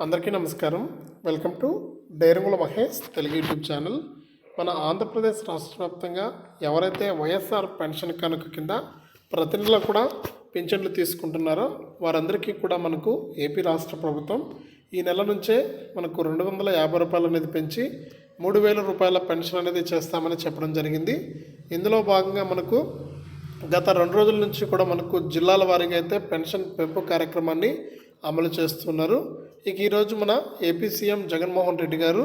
అందరికీ నమస్కారం. Welcome to డైరంగుల మహేష్ తెలుగు యూట్యూబ్ ఛానల్. మన ఆంధ్రప్రదేశ్ రాష్ట్ర వ్యాప్తంగా ఎవరైతే వైఎస్ఆర్ పెన్షన్ కనుక కింద ప్రతి నెల కూడా పింఛన్లు తీసుకుంటున్నారో వారందరికీ కూడా మనకు ఏపీ రాష్ట్ర ప్రభుత్వం ఈ నెల నుంచే మనకు రెండు వందల యాభై రూపాయలు అనేది పెంచి మూడు వేల రూపాయల పెన్షన్ అనేది చేస్తామని చెప్పడం జరిగింది. ఇందులో భాగంగా మనకు గత రెండు రోజుల నుంచి కూడా మనకు జిల్లాల వారీగా అయితే పెన్షన్ పెంపు కార్యక్రమాన్ని అమలు చేస్తున్నారు. ఇక ఈరోజు మన ఏపీ సీఎం జగన్మోహన్ రెడ్డి గారు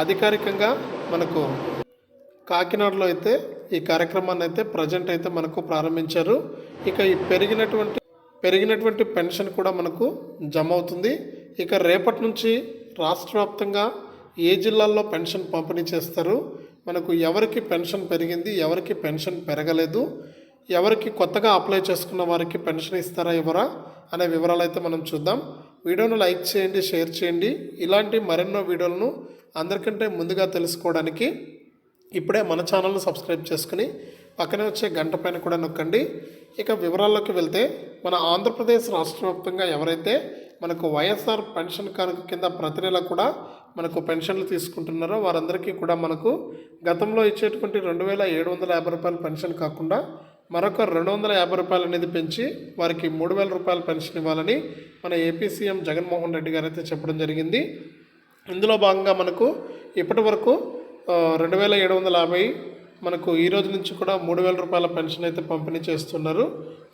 అధికారికంగా మనకు కాకినాడలో అయితే ఈ కార్యక్రమాన్ని అయితే ప్రజెంట్ అయితే మనకు ప్రారంభించారు. ఇక ఈ పెరిగినటువంటి పెరిగినటువంటి పెన్షన్ కూడా మనకు జమ అవుతుంది ఇక రేపటి నుంచి రాష్ట్ర వ్యాప్తంగా ఏ జిల్లాల్లో పెన్షన్ పంపిణీ చేస్తారు? మనకు ఎవరికి పెన్షన్ పెరిగింది? ఎవరికి పెన్షన్ పెరగలేదు? ఎవరికి కొత్తగా అప్లై చేసుకున్న వారికి పెన్షన్ ఇస్తారా? ఇవ్వరా అనే వివరాలు అయితే మనం చూద్దాం. వీడియోను లైక్ చేయండి షేర్ చేయండి. ఇలాంటి మరెన్నో వీడియోలను అందరికంటే ముందుగా తెలుసుకోవడానికి ఇప్పుడే మన ఛానల్ను సబ్స్క్రైబ్ చేసుకుని పక్కనే వచ్చే గంట పైన కూడా నొక్కండి. ఇక వివరాల్లోకి వెళ్తే మన ఆంధ్రప్రదేశ్ రాష్ట్ర వ్యాప్తంగా ఎవరైతే మనకు వైఎస్ఆర్ పెన్షన్ కానుక కింద ప్రతి నెల కూడా మనకు పెన్షన్లు తీసుకుంటున్నారో వారందరికీ కూడా మనకు గతంలో ఇచ్చేటువంటి రెండు వేల ఏడు వందల యాభై రూపాయల పెన్షన్ కాకుండా మరొక రెండు వందల యాభై రూపాయలు అనేది పెంచి వారికి మూడు వేల రూపాయల పెన్షన్ ఇవ్వాలని మన ఏపీ సీఎం జగన్మోహన్ రెడ్డి గారు అయితే చెప్పడం జరిగింది. ఇందులో భాగంగా మనకు ఇప్పటి వరకు రెండు వేల ఏడు వందల యాభై మనకు ఈ రోజు నుంచి కూడా మూడు వేల రూపాయల పెన్షన్ అయితే పంపిణీ చేస్తున్నారు.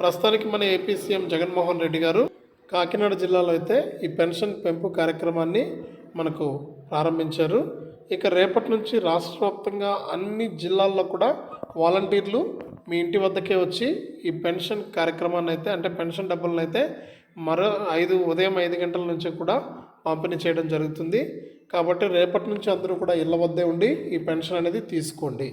ప్రస్తుతానికి మన ఏపీ సీఎం జగన్మోహన్ రెడ్డి గారు కాకినాడ జిల్లాలో అయితే ఈ పెన్షన్ పెంపు కార్యక్రమాన్ని మనకు ప్రారంభించారు. ఇక రేపటి నుంచి రాష్ట్ర వ్యాప్తంగా అన్ని జిల్లాల్లో కూడా వాలంటీర్లు మీ ఇంటి వద్దకే వచ్చి ఈ పెన్షన్ కార్యక్రమాన్ని అయితే అంటే పెన్షన్ డబ్బులను అయితే మరో ఐదు ఉదయం ఐదు గంటల నుంచి కూడా పంపిణీ చేయడం జరుగుతుంది. కాబట్టి రేపటి నుంచి అందరూ కూడా ఇళ్ళ వద్దే ఉండి ఈ పెన్షన్ అనేది తీసుకోండి.